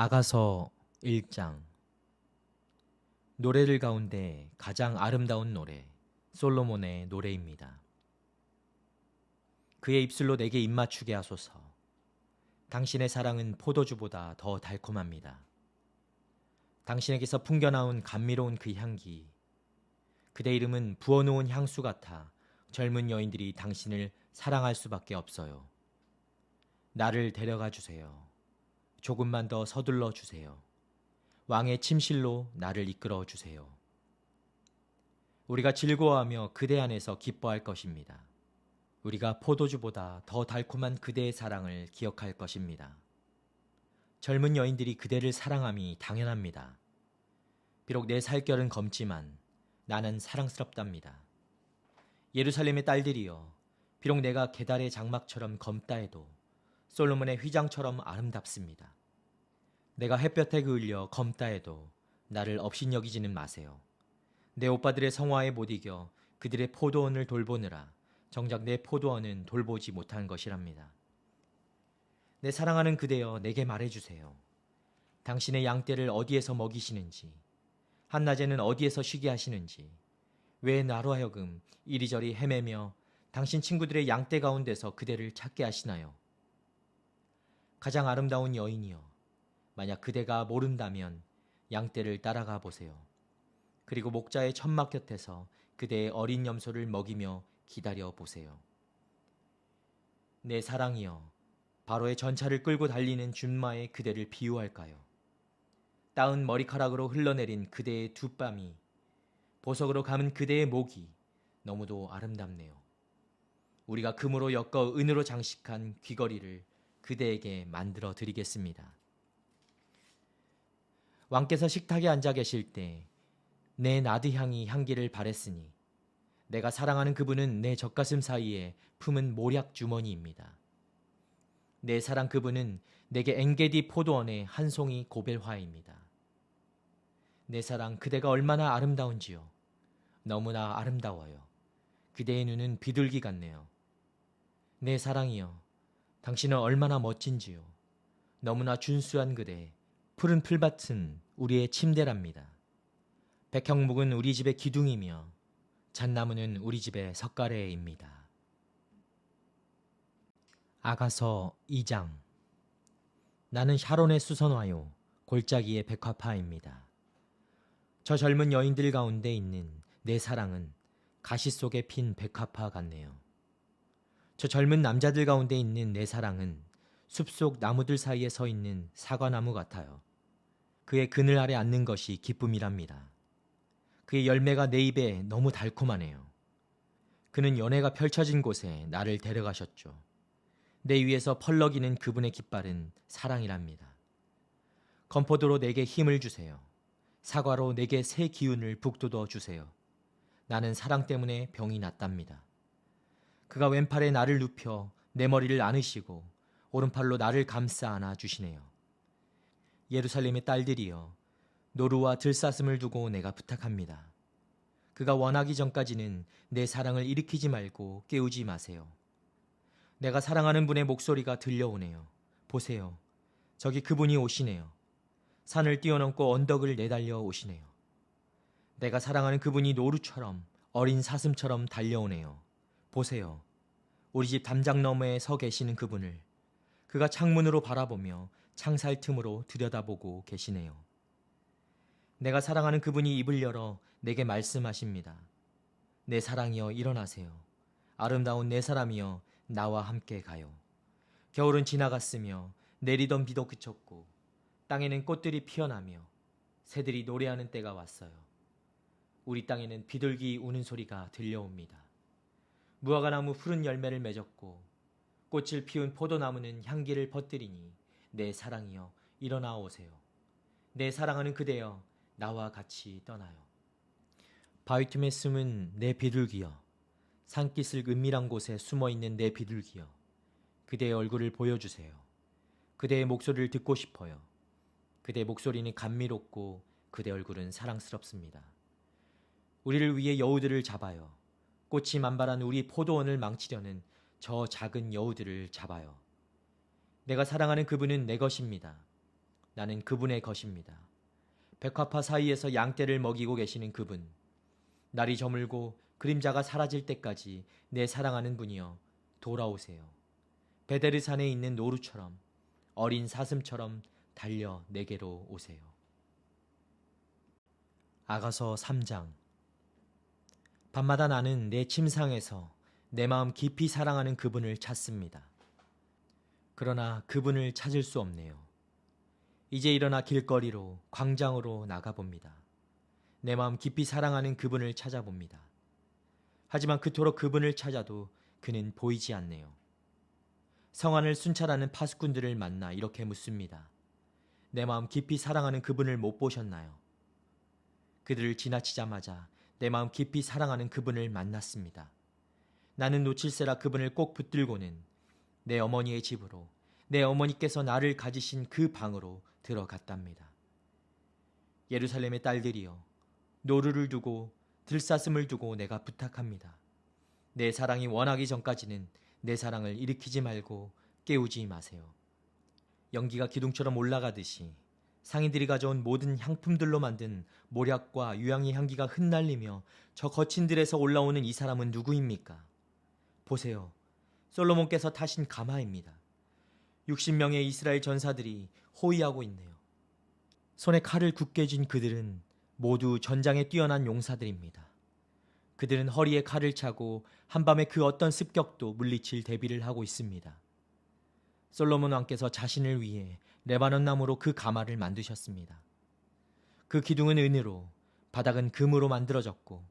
아가서 1장 노래들 가운데 가장 아름다운 노래 솔로몬의 노래입니다. 그의 입술로 내게 입맞추게 하소서. 당신의 사랑은 포도주보다 더 달콤합니다. 당신에게서 풍겨나온 감미로운 그 향기. 그대 이름은 부어놓은 향수 같아 젊은 여인들이 당신을 사랑할 수밖에 없어요. 나를 데려가 주세요. 조금만 더 서둘러 주세요. 왕의 침실로 나를 이끌어 주세요. 우리가 즐거워하며 그대 안에서 기뻐할 것입니다. 우리가 포도주보다 더 달콤한 그대의 사랑을 기억할 것입니다. 젊은 여인들이 그대를 사랑함이 당연합니다. 비록 내 살결은 검지만 나는 사랑스럽답니다. 예루살렘의 딸들이여, 비록 내가 계달의 장막처럼 검다 해도 솔로몬의 휘장처럼 아름답습니다. 내가 햇볕에 그을려 검다 해도 나를 업신여기지는 마세요. 내 오빠들의 성화에 못 이겨 그들의 포도원을 돌보느라 정작 내 포도원은 돌보지 못한 것이랍니다. 내 사랑하는 그대여 내게 말해주세요. 당신의 양떼를 어디에서 먹이시는지, 한낮에는 어디에서 쉬게 하시는지, 왜 나로 하여금 이리저리 헤매며 당신 친구들의 양떼 가운데서 그대를 찾게 하시나요? 가장 아름다운 여인이여, 만약 그대가 모른다면 양떼를 따라가 보세요. 그리고 목자의 천막 곁에서 그대의 어린 염소를 먹이며 기다려 보세요. 내 사랑이여, 바로의 전차를 끌고 달리는 준마의 그대를 비유할까요? 따은 머리카락으로 흘러내린 그대의 두 뺨이, 보석으로 감은 그대의 목이 너무도 아름답네요. 우리가 금으로 엮어 은으로 장식한 귀걸이를 그대에게 만들어 드리겠습니다. 왕께서 식탁에 앉아 계실 때 내 나드 향이 향기를 바랬으니 내가 사랑하는 그분은 내 젖가슴 사이에 품은 모략 주머니입니다. 내 사랑 그분은 내게 엥게디 포도원의 한 송이 고벨화입니다. 내 사랑 그대가 얼마나 아름다운지요. 너무나 아름다워요. 그대의 눈은 비둘기 같네요. 내 사랑이여, 당신은 얼마나 멋진지요. 너무나 준수한 그대, 푸른 풀밭은 우리의 침대랍니다. 백형목은 우리 집의 기둥이며 잣나무는 우리 집의 석가래입니다. 아가서 2장 나는 샤론의 수선화요 골짜기의 백화파입니다. 저 젊은 여인들 가운데 있는 내 사랑은 가시 속에 핀 백화파 같네요. 저 젊은 남자들 가운데 있는 내 사랑은 숲속 나무들 사이에 서 있는 사과나무 같아요. 그의 그늘 아래 앉는 것이 기쁨이랍니다. 그의 열매가 내 입에 너무 달콤하네요. 그는 연애가 펼쳐진 곳에 나를 데려가셨죠. 내 위에서 펄럭이는 그분의 깃발은 사랑이랍니다. 건포도로 내게 힘을 주세요. 사과로 내게 새 기운을 북돋워 주세요. 나는 사랑 때문에 병이 났답니다. 그가 왼팔에 나를 눕혀 내 머리를 안으시고 오른팔로 나를 감싸 안아 주시네요. 예루살렘의 딸들이여 노루와 들사슴을 두고 내가 부탁합니다. 그가 원하기 전까지는 내 사랑을 일으키지 말고 깨우지 마세요. 내가 사랑하는 분의 목소리가 들려오네요. 보세요. 저기 그분이 오시네요. 산을 뛰어넘고 언덕을 내달려 오시네요. 내가 사랑하는 그분이 노루처럼 어린 사슴처럼 달려오네요. 보세요. 우리 집 담장 너머에 서 계시는 그분을 그가 창문으로 바라보며 창살 틈으로 들여다보고 계시네요. 내가 사랑하는 그분이 입을 열어 내게 말씀하십니다. 내 사랑이여 일어나세요. 아름다운 내 사람이여 나와 함께 가요. 겨울은 지나갔으며 내리던 비도 그쳤고 땅에는 꽃들이 피어나며 새들이 노래하는 때가 왔어요. 우리 땅에는 비둘기 우는 소리가 들려옵니다. 무화과나무 푸른 열매를 맺었고 꽃을 피운 포도나무는 향기를 퍼뜨리니 내 사랑이여 일어나 오세요. 내 사랑하는 그대여 나와 같이 떠나요. 바위 틈에 숨은 내 비둘기여 산기슭 은밀한 곳에 숨어 있는 내 비둘기여 그대의 얼굴을 보여주세요. 그대의 목소리를 듣고 싶어요. 그대의 목소리는 감미롭고 그대 얼굴은 사랑스럽습니다. 우리를 위해 여우들을 잡아요. 꽃이 만발한 우리 포도원을 망치려는 저 작은 여우들을 잡아요. 내가 사랑하는 그분은 내 것입니다. 나는 그분의 것입니다. 백화파 사이에서 양떼를 먹이고 계시는 그분. 날이 저물고 그림자가 사라질 때까지 내 사랑하는 분이여 돌아오세요. 베데르 산에 있는 노루처럼 어린 사슴처럼 달려 내게로 오세요. 아가서 3장 밤마다 나는 내 침상에서 내 마음 깊이 사랑하는 그분을 찾습니다. 그러나 그분을 찾을 수 없네요. 이제 일어나 길거리로 광장으로 나가봅니다. 내 마음 깊이 사랑하는 그분을 찾아봅니다. 하지만 그토록 그분을 찾아도 그는 보이지 않네요. 성안을 순찰하는 파수꾼들을 만나 이렇게 묻습니다. 내 마음 깊이 사랑하는 그분을 못 보셨나요? 그들을 지나치자마자 내 마음 깊이 사랑하는 그분을 만났습니다. 나는 놓칠세라 그분을 꼭 붙들고는 내 어머니의 집으로 내 어머니께서 나를 가지신 그 방으로 들어갔답니다. 예루살렘의 딸들이여 노루를 두고 들사슴을 두고 내가 부탁합니다. 내 사랑이 원하기 전까지는 내 사랑을 일으키지 말고 깨우지 마세요. 연기가 기둥처럼 올라가듯이 상인들이 가져온 모든 향품들로 만든 모략과 유향의 향기가 흩날리며 저 거친 들에서 올라오는 이 사람은 누구입니까? 보세요. 솔로몬께서 타신 가마입니다. 60명의 이스라엘 전사들이 호위하고 있네요. 손에 칼을 굳게 쥔 그들은 모두 전장에 뛰어난 용사들입니다. 그들은 허리에 칼을 차고 한밤에 그 어떤 습격도 물리칠 대비를 하고 있습니다. 솔로몬 왕께서 자신을 위해 레바논 나무로 그 가마를 만드셨습니다. 그 기둥은 은으로, 바닥은 금으로 만들어졌고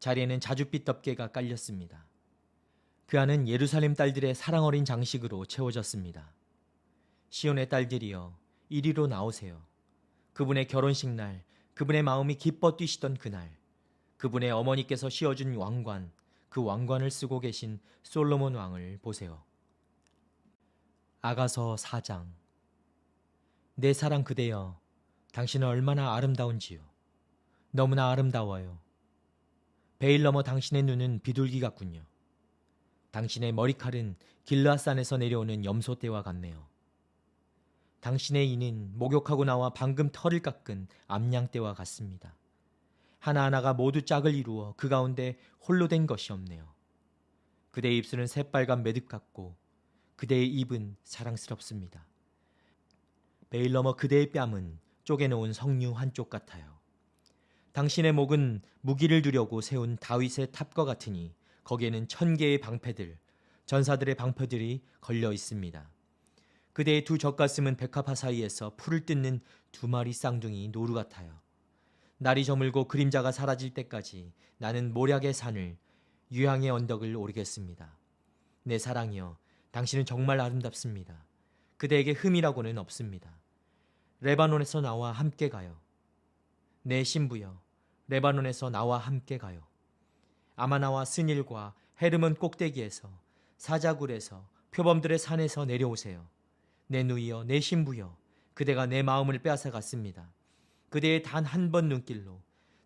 자리에는 자줏빛 덮개가 깔렸습니다. 그 안은 예루살렘 딸들의 사랑 어린 장식으로 채워졌습니다. 시온의 딸들이여 이리로 나오세요. 그분의 결혼식 날, 그분의 마음이 기뻐 뛰시던 그날, 그분의 어머니께서 씌워준 왕관, 그 왕관을 쓰고 계신 솔로몬 왕을 보세요. 아가서 4장 내 사랑 그대여, 당신은 얼마나 아름다운지요. 너무나 아름다워요. 베일 넘어 당신의 눈은 비둘기 같군요. 당신의 머리칼은 길라산에서 내려오는 염소떼와 같네요. 당신의 이는 목욕하고 나와 방금 털을 깎은 암양떼와 같습니다. 하나하나가 모두 짝을 이루어 그 가운데 홀로 된 것이 없네요. 그대의 입술은 새빨간 매듭 같고 그대의 입은 사랑스럽습니다. 베일 넘어 그대의 뺨은 쪼개놓은 석류 한쪽 같아요. 당신의 목은 무기를 두려고 세운 다윗의 탑과 같으니 거기에는 천 개의 방패들, 전사들의 방패들이 걸려 있습니다. 그대의 두 젖가슴은 백합화 사이에서 풀을 뜯는 두 마리 쌍둥이 노루 같아요. 날이 저물고 그림자가 사라질 때까지 나는 모략의 산을 유향의 언덕을 오르겠습니다. 내 사랑이여, 당신은 정말 아름답습니다. 그대에게 흠이라고는 없습니다. 레바논에서 나와 함께 가요. 내 신부여, 레바논에서 나와 함께 가요. 아마나와 스닐과 헤르몬 꼭대기에서 사자굴에서 표범들의 산에서 내려오세요. 내 누이여, 내 신부여, 그대가 내 마음을 빼앗아 갔습니다. 그대의 단 한 번 눈길로,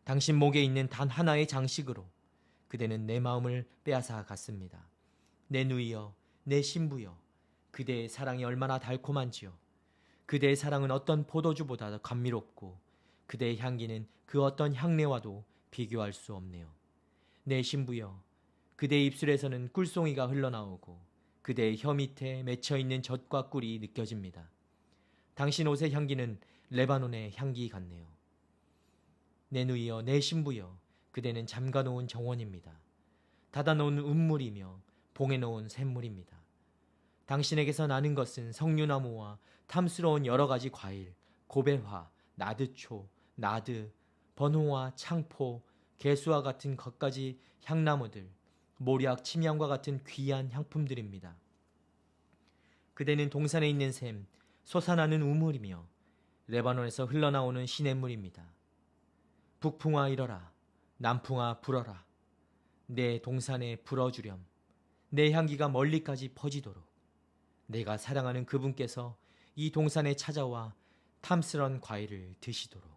당신 목에 있는 단 하나의 장식으로 그대는 내 마음을 빼앗아 갔습니다. 내 누이여, 내 신부여, 그대의 사랑이 얼마나 달콤한지요. 그대의 사랑은 어떤 포도주보다 더 감미롭고 그대의 향기는 그 어떤 향내와도 비교할 수 없네요. 내 신부여, 그대의 입술에서는 꿀송이가 흘러나오고 그대의 혀 밑에 맺혀 있는 젖과 꿀이 느껴집니다. 당신 옷의 향기는 레바논의 향기 같네요. 내 누이여, 내 신부여, 그대는 잠가놓은 정원입니다. 닫아놓은 운물이며 봉해놓은 샘물입니다. 당신에게서 나는 것은 석류나무와 탐스러운 여러 가지 과일, 고배화, 나드초, 나드, 번호와 창포, 개수와 같은 것까지 향나무들, 모략, 침향과 같은 귀한 향품들입니다. 그대는 동산에 있는 샘, 솟아나는 우물이며 레바논에서 흘러나오는 시냇물입니다. 북풍아 일어라, 남풍아 불어라. 내 동산에 불어주렴. 내 향기가 멀리까지 퍼지도록. 내가 사랑하는 그분께서 이 동산에 찾아와 탐스런 과일을 드시도록.